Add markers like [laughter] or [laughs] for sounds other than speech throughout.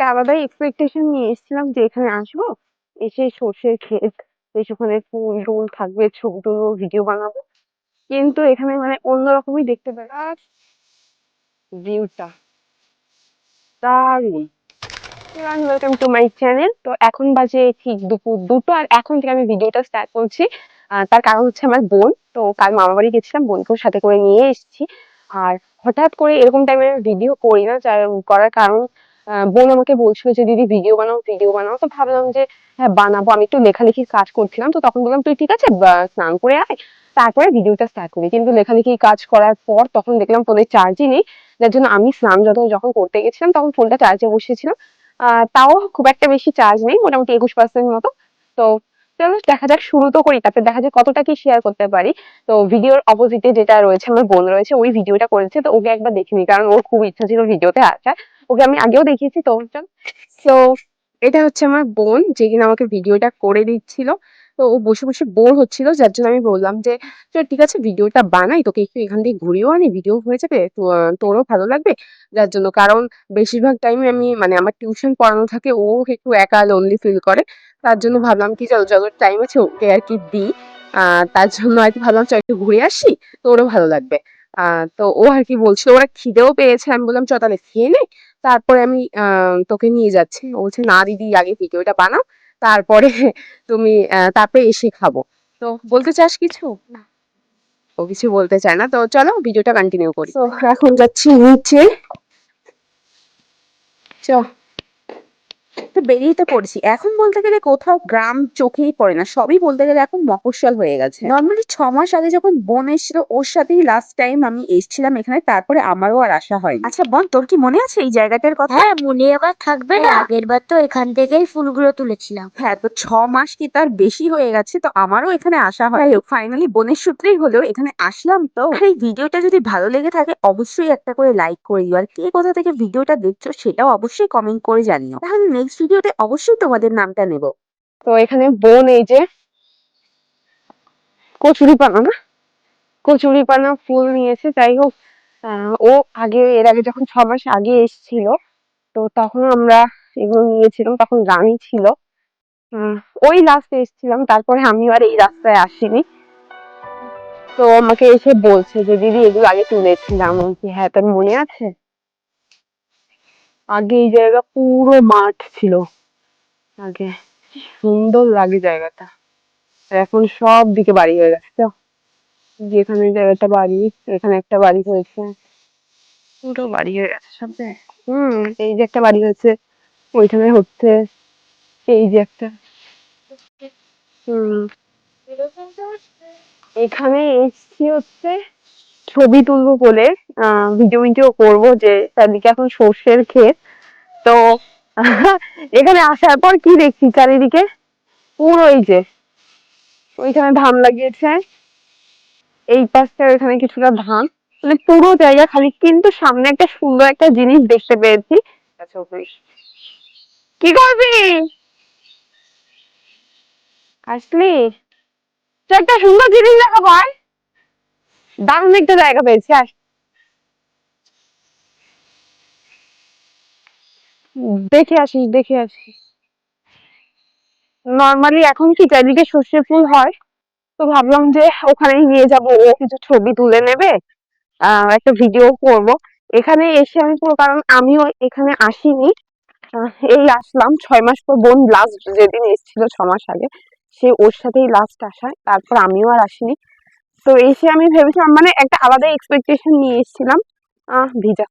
একটা আলাদাই এক্সপেকটেশন নিয়ে এসেছিলাম যে এখানে আসব। এসে সর্ষের ক্ষেত, বেশ ওখানে ফুল টুল থাকবে, ছবি তুলবো ভিডিও বানাবো। কিন্তু এখানে মানে অন্যরকমই দেখতে পেলাম। ভিউটা দারুণ। ওয়েলকাম টু মাই চ্যানেল তো এখন বাজে ঠিক দুপুর দুটো, আর এখন থেকে আমি ভিডিওটা স্টার্ট করছি। তার কারণ হচ্ছে আমার বোন। তো কাল মামা বাড়ি গেছিলাম, বোনকেও সাথে করে নিয়ে এসেছি। আর হঠাৎ করে এরকম টাইমে ভিডিও করি না, যার করার কারণ বোন আমাকে বলছিল যে, দিদি ভিডিও বানাও ভিডিও বানাও। তো ভাবলাম যে হ্যাঁ বানাবো। আমি একটু লেখালেখির কাজ করছিলাম, তো তখন বললাম, তুই ঠিক আছে স্নান করে আয়। তারপরে ভিডিওটা স্টার্ট করি। কিন্তু লেখালেখি কাজ করার পর তখন দেখলাম ফোনের চার্জই নেই। যার জন্য আমি স্নান যত যখন করতে গেছিলাম, তখন ফোনটা চার্জে বসিয়েছিলাম। আহ, তাও খুব একটা বেশি চার্জ নেই, মোটামুটি একুশ পার্সেন্ট মতো। তো চলো, দেখা যাক, শুরু তো করি। তারপরে দেখা যাক কতটা কি শেয়ার করতে পারি। তো ভিডিওর অপোজিটে যেটা রয়েছে, আমার বোন রয়েছে, ওই ভিডিওটা করেছে। তো ওকে একবার দেখিনি কারণ ওর খুব ইচ্ছা ছিল ভিডিওতে আসার। ওকে আমি আগেও দেখিয়েছি, তো তো এটা হচ্ছে আমার বোন, যে কিনা আমাকে ভিডিওটা করে দিচ্ছিল। তো ও বসে বসে বোর হচ্ছিল, যার জন্য আমি বললাম যে ঠিক আছে, ভিডিওটা বানাই, তোকে একটু এখান থেকে ঘুরিয়েও আনি, ভিডিও হয়ে যাবে তোরও ভালো লাগবে। যার জন্য কারণ বেশিরভাগ টাইমে আমি মানে আমার টিউশন পড়ানো থাকে, ও একটু একা লোনলি ফিল করে। তার জন্য ভাবলাম কি, চলো, যত টাইম আছে, ওকে আর কি দিই। তার জন্য আর কি ভাবলাম, চল, একটু ঘুরে আসি, তোরও ভালো লাগবে। তো ও আর কি বলছিল, ওরা খিদেও পেয়েছে। আমি বললাম, চ, তাহলে খেয়ে নে। তারপরে আমি তোকে নিয়ে যাচ্ছি। ও বলছে না দিদি আগে ভিডিওটা বানাও তারপরে তুমি আহ, তারপরে এসে খাব। তো বলতে চাস কিছু? না। ও কিছু বলতে চায় না। তো চলো ভিডিওটা কন্টিনিউ করি। তো এখন যাচ্ছি নিচে। চ। তো বেরিয়ে তো পড়েছি। এখন বলতে গেলে কোথাও গ্রাম চোখেই পড়ে না। সবই বলতে গেলে এখন মফস্বল হয়ে গেছে। নর্মালি ছ মাস আগে যখন বোন এসেছিল ওর সাথেই লাস্ট টাইম আমি এসেছিলাম এখানে। তারপরে আমারও আর আসা হয় আচ্ছা বোন তোর কি মনে আছে এই জায়গাটার কথা? হ্যাঁ মনে আবার থাকবে না। আগের বার তো এখান থেকেই ফুলগুলো তুলেছিলাম। হ্যাঁ তো ছ মাস কি তার বেশি হয়ে গেছে? তো আমারও এখানে আসা হয়। ফাইনালি বোনের সূত্রেই হলেও এখানে আসলাম তো। এই ভিডিওটা যদি ভালো লেগে থাকে অবশ্যই একটা করে লাইক করে দিও। আর কে কোথা থেকে ভিডিওটা দেখছ সেটাও অবশ্যই কমেন্ট করে জানিও। তাহলে নেক্সট ভিডিওতে অবশ্যই তোমাদের নামটা নেব। তো এখানে বোন এই যে কচুরি পানা না? কচুরি পানা ফুল নিয়েছে যাই হোক ও আগে এর আগে যখন ছ মাস আগে এসেছিল তো তখন আমরা এগুলো নিয়েছিলাম তখন রানী ছিল। ওই লাস্টে এসেছিলাম তারপরে আমি আর এই রাস্তায় আসিনি। তো আমাকে এসে বলছে যে দিদি এগুলো আগে তুলেছিলাম। বলছি, হ্যাঁ তোর মনে আছে? আগে এই জায়গা পুরো মাঠ ছিল। আগে সুন্দর লাগে জায়গাটা। এখন সব দিকে বাড়ি হয়ে গেছে তো। যেখানে জায়গাটা বাড়ি এখানে একটা বাড়ি হয়েছে। পুরো বাড়ি হয়ে গেছে সব জায়গায়? হুম এই যে একটা বাড়ি হয়েছে ওইখানে হচ্ছে এই যে একটা। হুম। এখানে এসছি হচ্ছে ছবি তুলবো বলে ভিডিও ভিডিও করব যে চারদিকে এখন সর্ষের ক্ষেত। তো [laughs] এখানে আসার পর কি দেখছি চারিদিকে? পুরো এই যে ওইখানে ধান লাগিয়েছে। এই পাশটা ওইখানে কিছুটা ধান। মানে পুরো জায়গা খালি কিন্তু সামনে একটা সুন্দর একটা জিনিস দেখতে পেয়েছি। আচ্ছা, কি করবি? আসলি একটা সুন্দর জিনিস দেখা পায়। দারুণ একটা জায়গা পেয়েছি আস দেখে আসিস দেখে আসিস। নর্মালি এখন কি চারিদিকে সর্ষে ফুল হয়? তো ভাবলাম যে ওখানেই নিয়ে যাব, ও কিছু ছবি তুলে নেবে একটা ভিডিও করব। এখানে এসে আমি পুরো, কারণ আমিও এখানে আসিনি। এই আসলাম ছয় মাস পর বোন লাস্ট যেদিন এসেছিল, ছ মাস আগে, সে ওর সাথেই লাস্ট আসা, তারপর আমিও আর আসিনি। তো এসে আমি ভেবেছিলাম মানে একটা আলাদা এক্সপেকটেশন নিয়ে এসেছিলাম। আহ, ভিজা।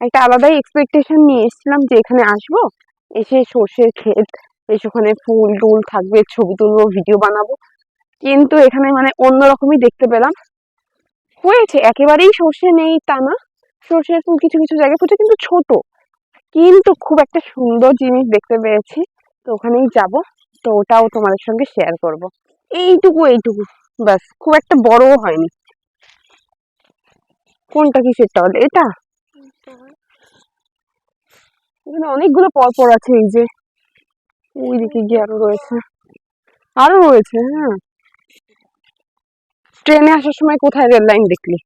একটা আলাদাই এক্সপেকটেশন নিয়ে এসেছিলাম যে এখানে আসব, এসে সর্ষের ক্ষেত এসে ওখানে ফুল টুল থাকবে, ছবি তুলবো ভিডিও বানাবো। কিন্তু এখানে মানে অন্যরকমই দেখতে পেলাম। হয়েছে, একেবারেই সর্ষে নেই তা না। সর্ষের ফুল কিছু কিছু জায়গায় ফুটে কিন্তু ছোট। কিন্তু খুব একটা সুন্দর জিনিস দেখতে পেয়েছি। তো ওখানেই যাব। তো ওটাও তোমাদের সঙ্গে শেয়ার করব। এইটুকু এইটুকু। ব্যাস, খুব একটা বড়ও হয়নি। কোনটা কিসের টল এটা? এখানে অনেকগুলো পরপর আছে, এই যে। ওইদিকে গিয়ে আরও রয়েছে। আরও রয়েছে হ্যাঁ। ট্রেনে আসার সময় কোথায় রেল লাইন দেখলি?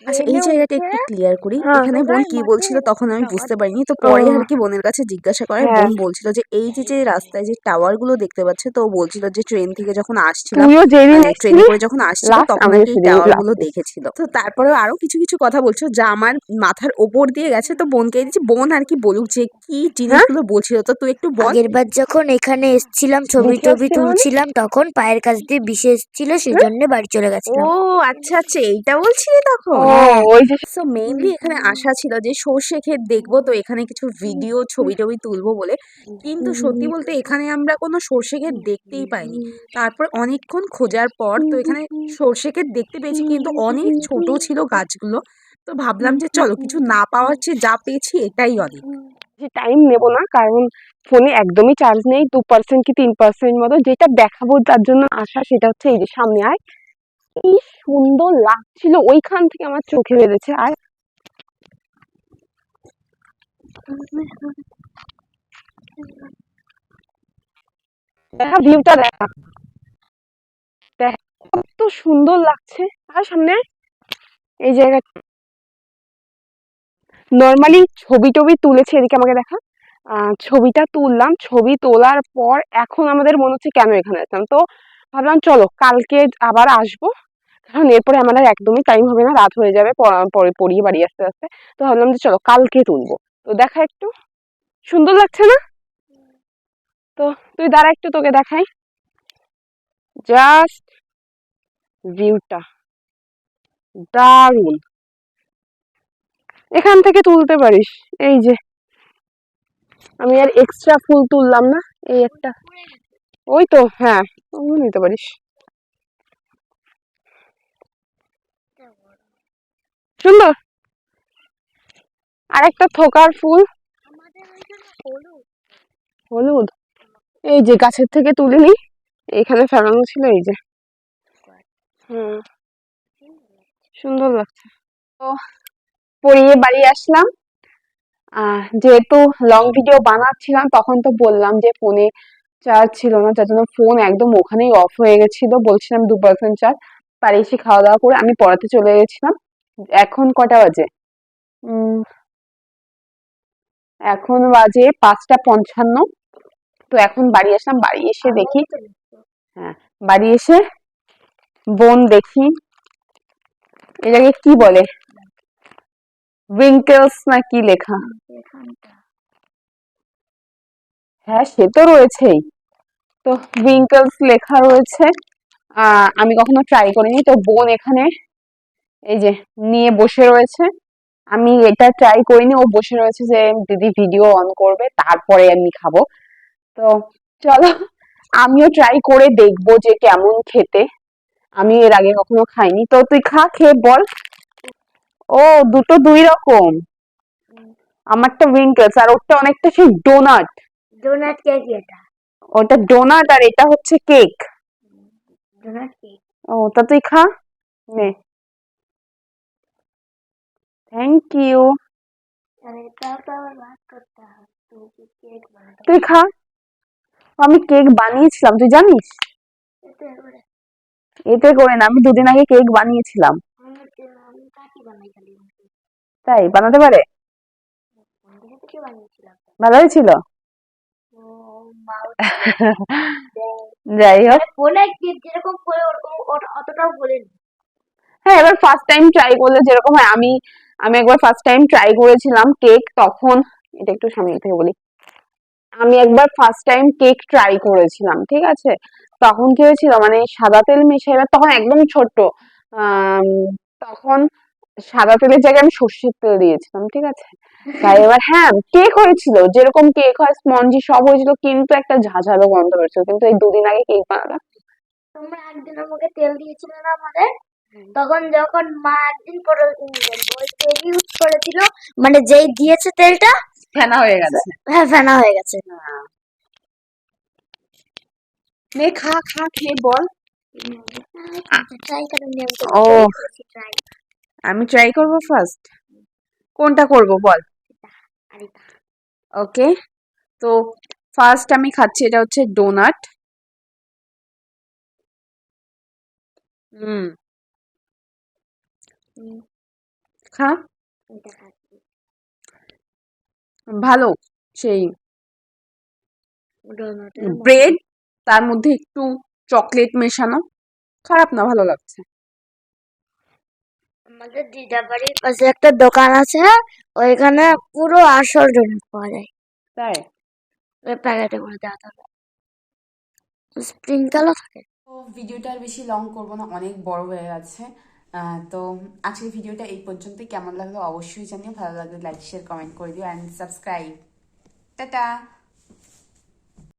আচ্ছা এই জায়গাটা একটু ক্লিয়ার করি। হ্যাঁ। এখানে বোন কি বলছিল তখন আমি বুঝতে পারিনি। তো পরে আর কি বোনের কাছে জিজ্ঞাসা করায় হ্যাঁ। বোন বলছিল যে এই যে যে রাস্তায় যে টাওয়ারগুলো দেখতে পাচ্ছে তো বলছিল যে ট্রেন থেকে যখন আসছিলাম মানে ট্রেনে করে যখন আসছিল তখন আর কি টাওয়ারগুলো দেখেছিল। তো তারপরেও আরও কিছু কিছু কথা বলছিল যা আমার মাথার ওপর দিয়ে গেছে। তো বোনকে দিচ্ছি বোন আর কি বলুক যে কি হ্যাঁ? জিনিসগুলো বলছিল তো তুই একটু বল। আগের যখন এখানে এসেছিলাম ছবি টবি মানে? তুলছিলাম তখন পায়ের কাছ দিয়ে বিষ এসেছিল সেই জন্য বাড়ি চলে ও গেছিলাম আচ্ছা আচ্ছা এইটা বলছিলি তখন? ও ওই যে সো মেইনলি এখানে আশা ছিল যে সর্ষে ক্ষেত দেখব তো এখানে কিছু ভিডিও ছবি টবি তুলবো বলে। কিন্তু সত্যি বলতে এখানে আমরা কোনো সর্ষে ক্ষেত দেখতেই পাইনি। তারপর অনেকক্ষণ খোঁজার পর তো এখানে সর্ষে ক্ষেত দেখতে পেয়েছি কিন্তু অনেক ছোট ছিল গাছগুলো। তো ভাবলাম যে চলো কিছু না পাওয়ার চেয়ে যা পেয়েছি এটাই অনেক। টাইম নেব না কারণ ফোনে একদমই চার্জ নেই দু পার্সেন্ট কি তিন পার্সেন্ট মতো যেটা দেখাবো তার জন্য আসা সেটা হচ্ছে এই যে সামনে আয়। কি সুন্দর লাগছিল, ওইখান থেকে আমার চোখে বেঁধেছে, আর দেখা, ভিউটা দেখা। কত সুন্দর লাগছে। আর সামনে এই জায়গা নর্মালি ছবি টবি তুলেছে, এদিকে আমাকে দেখা। ছবিটা তুললাম, ছবি তোলার পর এখন আমাদের মনে হচ্ছে কেন এখানে আসলাম। তো ভাবলাম, চলো, কালকে আবার আসব। কারণ এরপরে আমার আর একদমই টাইম হবে না, রাত হয়ে যাবে পরে পড়িয়ে বাড়ি আসতে আসতে। তো ভাবলাম যে চলো কালকে তুলবো। তো দেখা একটু। সুন্দর লাগছে না? তো তুই দাঁড়া একটু, তোকে দেখাই। জাস্ট ভিউটা দারুণ। এখান থেকে তুলতে পারিস। এই যে। আমি আর এক্সট্রা ফুল তুললাম না, এই একটা। ওই তো হ্যাঁ নিতে পারিস। সুন্দর। আর একটা থোকার ফুল। হলুদ। এই যে গাছের থেকে তুলে নি এখানে ফেলানো ছিল এই যে। হুম। সুন্দর লাগছে। তো পরিয়ে বাড়ি আসলাম। যেহেতু লং ভিডিও বানাচ্ছিলাম তখন তো বললাম যে ফোনে চার্জ ছিল না যার জন্য ফোন একদম ওখানেই অফ হয়ে গেছিল। বলছিলাম দু পার্সেন্ট চার্জ বাড়ি এসে খাওয়া দাওয়া করে আমি পড়াতে চলে গেছিলাম। এখন কটা বাজে? এখন বাজে পাঁচটা পঞ্চান্ন। তো এখন বাড়ি আসলাম, বাড়ি এসে দেখি হ্যাঁ বাড়ি এসে বোন দেখি। এটাকে কি বলে? উইঙ্কেলস না কি লেখা? হ্যাঁ সে তো রয়েছেই। তো উইঙ্কেলস লেখা রয়েছে। আমি কখনো ট্রাই করিনি। তো বোন এখানে এই যে নিয়ে বসে রয়েছে। আমি এটা ট্রাই করিনি ও বসে রয়েছে যে দিদি ভিডিও অন করবে তারপরে আমি খাব। তো চলো আমিও ট্রাই করে দেখব যে কেমন খেতে। আমি এর আগে কখনো খাইনি। তো তুই খা খেয়ে বল। ও দুটো দুই রকম। আমারটা উইঙ্কেলস আর ওটা অনেকটা সেই ডোনাট ডোনাট কেক এটা। ওটা ডোনাট আর এটা হচ্ছে কেক ডোনাট কেক ও তা তুই খা নে। কেক বানাতে তুই খা আমি কেক বানিয়েছিলাম তুই জানিস? এতে করে না আমি দুদিন আগে কেক বানিয়েছিলাম তাই বানাতে পারে? ভালো হয়েছিল [laughs] যাই হোক। যেরকম করে ওরকম অতটাও বলেনি হ্যাঁ এবার ফার্স্ট টাইম ট্রাই করলে যেরকম হয় আমি আমি একবার ফার্স্ট টাইম ট্রাই করেছিলাম কেক তখন এটা একটু সামনে থেকে বলি। আমি একবার ফার্স্ট টাইম কেক ট্রাই করেছিলাম ঠিক আছে? তখন কি হয়েছিল মানে সাদা তেল মেশাই এবার তখন একদম ছোট্ট তখন সাদা তেলের জায়গায় আমি সর্ষের তেল দিয়েছিলাম ঠিক আছে? [laughs] তাই এবার হ্যাঁ কেক হয়েছিল যেরকম কেক হয় স্পঞ্জি সব হয়েছিল কিন্তু একটা ঝাঁঝালো গন্ধ বেরোছিল কিন্তু এই দুদিন আগে কেক বানালাম। তোমরা একদিন আমাকে তেল দিয়েছিলে না আমাদের? তখন যখন মা একদিন পরে ওই তেল ইউজ করেছিল মানে যেই দিয়েছে তেলটা ফেনা হয়ে গেছে। হ্যাঁ ফেনা হয়ে গেছে। নে। খা খা খেয়ে বল। ও। আমি ট্রাই করব ফার্স্ট কোনটা করব বল? ওকে তো ফার্স্ট আমি খাচ্ছি এটা হচ্ছে ডোনাট হুম। খা ভালো সেই ব্রেড তার মধ্যে একটু চকলেট মেশানো খারাপ না ভালো লাগছে। আমাদের দিদা বাড়ির পাশে একটা দোকান আছে ওইখানে পুরো আসল ডোনাট পাওয়া যায়। তাই? ওই প্যাকেটে করে দেওয়া থাকে। স্প্রিঙ্কেলও থাকে। ভিডিওটা আর বেশি লং করব না অনেক বড় হয়ে গেছে। তো আজকের ভিডিওটা এই পর্যন্তই। কেমন লাগল অবশ্যই জানিও। ভালো লাগলে লাইক শেয়ার কমেন্ট করে দিও অ্যান্ড সাবস্ক্রাইব টাটা!